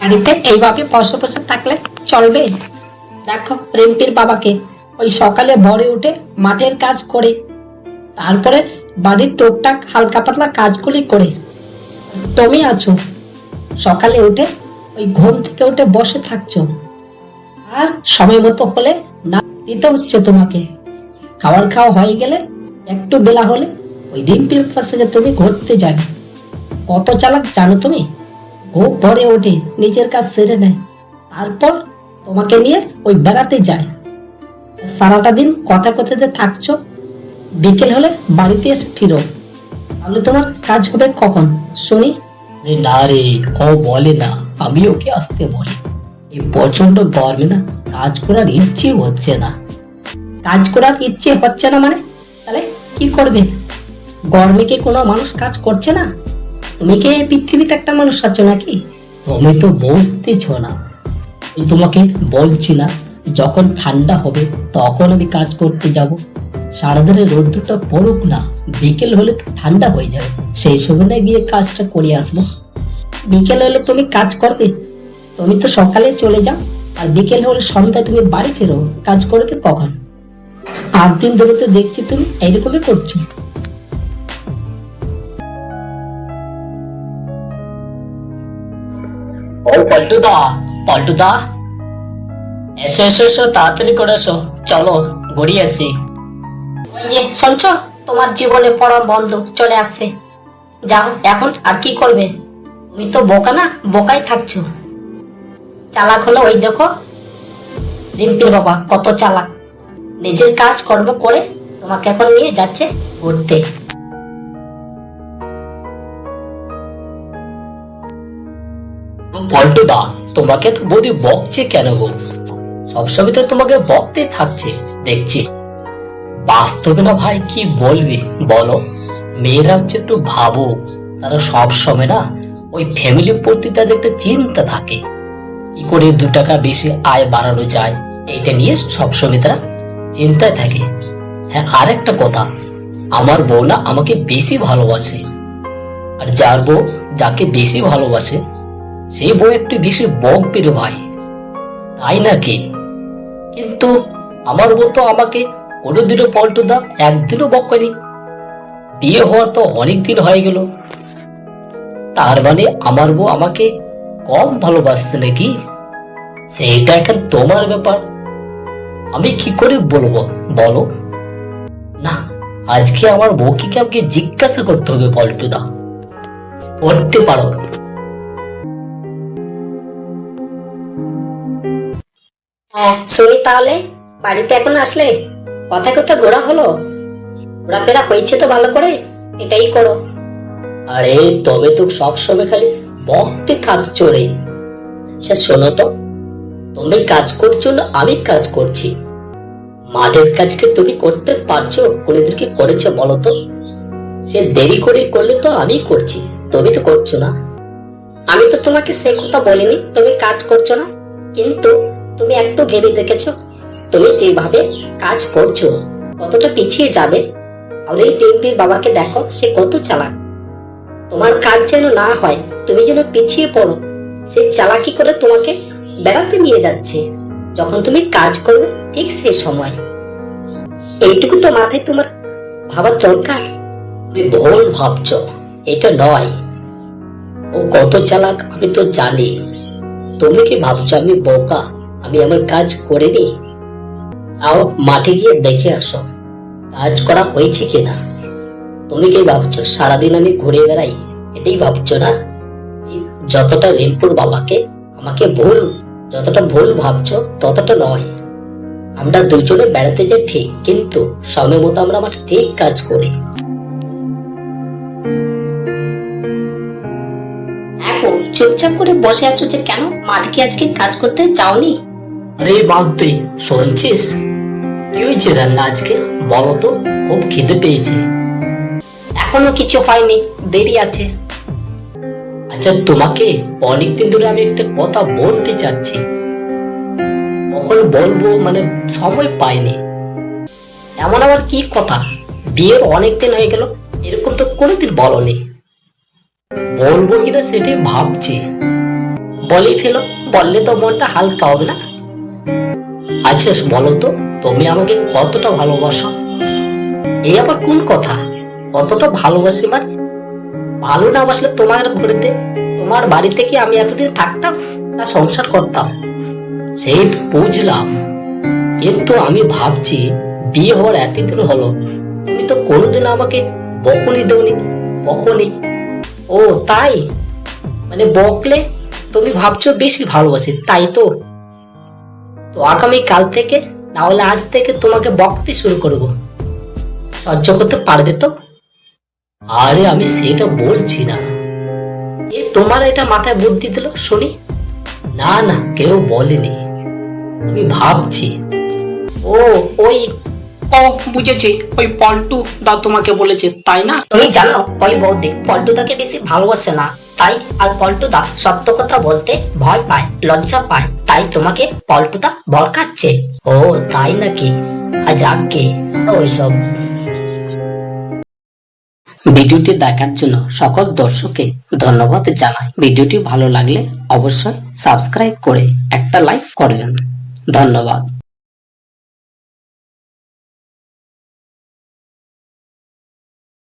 বাড়িতে এইভাবে বসে বসে থাকলে চলবে? দেখো, রিম্পির বাবাকে। ওই সকালে ভরে উঠে মাঠের কাজ করে, তারপরে বাড়ির টুকটাক হালকা পাতলা কাজগুলি করে। তুমি আছো। সকালে উঠে ওই ঘুম থেকে উঠে বসে থাকছো। আর সময় মতো হলে না দিতে হচ্ছে তোমাকে। খাবার খাওয়া হয়ে গেলে একটু বেলা হলে ওই রিম্পির পাশে তুমি ঘুরতে যাবে। কত চালাক জানো তুমি? খুব ভরে ওঠে নিজের কাজ সেরে নেয়। তারপর তোমাকে নিয়ে ওই বেড়াতে যায়। সারাটা দিন কথা কথাতে থাকছো, বিকেল হলে বাড়িতে এসে ফিরো তাহলে তোমার কাজ হবে কখন? শুনি। না রে, ও বলে না, আমি ওকে আসতে বলি। এই প্রচণ্ড গরমে না কাজ করার ইচ্ছে হচ্ছে না। কাজ করার ইচ্ছে হচ্ছে না মানে? তাহলে কি করবে? গরমে কি কোনো মানুষ কাজ করছে না? তুমি কি পৃথিবীতে একটা মানুষ আছো নাকি? তুমি তো বুঝতেছ না। তোমাকে বলছি না, যখন ঠান্ডা হবে তখন আমি কাজ করতে যাব। সারাদিনের রোদ্দুরটা পড়ুক না, বিকেল হলে তো ঠান্ডা হয়ে যাবে। সেই সময় গিয়ে কাজটা করে আসব। বিকেল হলে তুমি কাজ করবে। তুমি তো সকালে চলে যাও, আর বিকেল হলে সন্ধ্যায় তুমি বাড়ি ফেরো। কাজ করবে কখন? আট দিন ধরে তো দেখছি তুমি এইরকমই করছ। ও পল্টুদা পল্টুদা। এসো এসো এসো তাড়াতাড়ি করে এসো। চলো গড়িয়ে আসি। ওই যে শুনছো? তোমার জীবনে পড়া বন্ধ চলে আসছে। যাও এখন আর কি করবে? তুমি তো বোকা না বোকাই থাকছো। চালাক হলো ওই দেখো। রিম্পির বাবা কত চালাক। নিজের কাজ কর্ম করে তোমাকে এখন নিয়ে যাচ্ছে ঘুরতে। তোমাকে তো বৌদি বকছে কেন গো? সবসময় তো তোমাকে বকতে থাকছে, দেখছি। বাস্তবে না ভাই, কি বলবি? বলো। মেয়েরা হচ্ছে একটু ভাবুক। তারা সব সময় না ওই ফ্যামিলির প্রতি তাদের একটা চিন্তা থাকে। কি করে দু টাকা বেশি আয় বাড়ানো যায়, এইটা নিয়ে সবসময় তারা চিন্তায় থাকে। হ্যাঁ আর একটা কথা। আমার বউ না আমাকে বেশি ভালোবাসে। আর যার বউ যাকে বেশি ভালোবাসে সেই বউ একটু বেশি বক পেরে ভাই। তাই নাকি কিন্তু আমার বউ তো আমাকে কোনোদিনও পল্টু দা, একদিনও বকেনি বিয়ে হওয়ার তো অনেক দিন হয়ে গেল। তার মানে আমার বউ আমাকে কম ভালোবাসছে নাকি? সেইটা এখন তোমার ব্যাপার। আমি কি করে বলব? বলো। না আজকে আমার বউকে আমাকে জিজ্ঞাসা করতে হবে পল্টু দা করতে পারো। হ্যাঁ শুনি তাহলে। বাড়িতে এখন আসলে? কথা কথা ঘোরা হলো? ঘোরাফেরা হয়েছে তো ভালো করে? এটাই করো। আরে তবে তো সবসময় খালি বকতে থাকছো রে। আচ্ছা শোনো তো। তুমি কাজ করছ না আমি কাজ করছি। মাঠের কাজকে তুমি করতে পারছ? কোনোদিন কি করেছ বলো তো? সে দেরি করে করলে তো আমি করছি, তুমি তো করছ না। আমি তো তোমাকে সে কথা বলিনি, তুমি কাজ করছ না। কিন্তু তুমি একটু ভেবে দেখেছ, তুমি যেভাবে কাজ করছ, কতটা পিছিয়ে যাবে। আর এই টিম্পির বাবাকে দেখো, সে কত চালাক। তোমার কাজ যেন না হয়, তুমি যেন পিছিয়ে পড়ো, সে চালাকি করে তোমাকে বেড়াতে নিয়ে যাচ্ছে। যখন তুমি কাজ করবে ঠিক সেই সময়। এইটুকু তো মাথায় তোমার ভাবার দরকার। তুমি ভুল ভাবছ, এটা নয়। ও কত চালাক, আমি তো জানি। তুমি কি ভাবছ, আমি বোকা? আমি আমার কাজ করিনি? তাও মাঠে গিয়ে দেখে আসো, কাজ করা হয়েছে কিনা? তুমি কি ভাবছ, সারাদিন আমি ঘুরে বেড়াই? এটাই ভাবছ না? যতটা রিম্পুর বাবাকে, আমাকে ভুল যতটা ভুল ভাবছ ততটা নয়। আমরা দুজনে বেড়াতে যাই ঠিক কিন্তু সময় মতো আমরা আমার ঠিক কাজ করি। এখন চুপচাপ করে বসে আছো যে কেন? মাঠে কি আজকে কাজ করতে যাওনি? আরে বাদ তুই শুনছিস? কি হয়েছে রান্না আজকে? বলো তো খুব খিদে পেয়েছে। এখনও কিছু হয়নি দেরি আছে। আচ্ছা তোমাকে অনেকদিন ধরে আমি একটা কথা বলতে চাচ্ছি। কখন বলব মানে সময় পাইনি। এমন আবার কি কথা? বিয়ের অনেক দিন হয়ে গেল, এরকম তো কোনোদিন বলনি। বলব কিনা সেটাই ভাবছি। বলেই ফেলো, বললে তো মনটা হালকা হবে না। আচ্ছা বলো তো, তুমি আমাকে কতটা ভালোবাসো? এই আবার কোন কথা? কতটা ভালোবাসি মানে? ভালো না বাসলে তোমার বাড়িতে তোমার বাড়িতে কি আমি এতদিন থাকতাম না সংসার করতাম? সেই তো বুঝলাম। কিন্তু আমি ভাবছি, বিয়ে হওয়ার এতদিন হলো, তুমি তো কোনোদিন আমাকে বকুনি দেওনি, বকুনি। ও, তাই? মানে বকলে? তুমি ভাবছ বেশি ভালোবাসি, তাই তো? তো আগামী কাল থেকে, না হলে আজ থেকে তোমাকে বকতে শুরু করব। সহ্য করতে পারবে তো? আরে আমি সেটা বলছি না। এ তোমার এটা মাথায় বুদ্ধি দিল শুনি না না কেউ বলেনি। আমি ভাবছি। ও ওই ও বুঝেছি। ওই পল্টু দা তোমাকে বলেছে তাই না? তুমি জানো ওই বৌদি পল্টুদাকে বেশি ভালোবাসে না। তাই আর পল্টুদা সত্য কথা বলতে ভয় পায় লজ্জা পায়। তাই তোমাকে পল্টুদা বরকাচ্ছে। ও তাই নাকি? আজ আগে। ওইসব ভিডিওটি দেখার জন্য সকল দর্শককে ধন্যবাদ জানাই। ভিডিওটি ভালো লাগলে অবশ্যই সাবস্ক্রাইব করে একটা লাইক করবেন। ধন্যবাদ।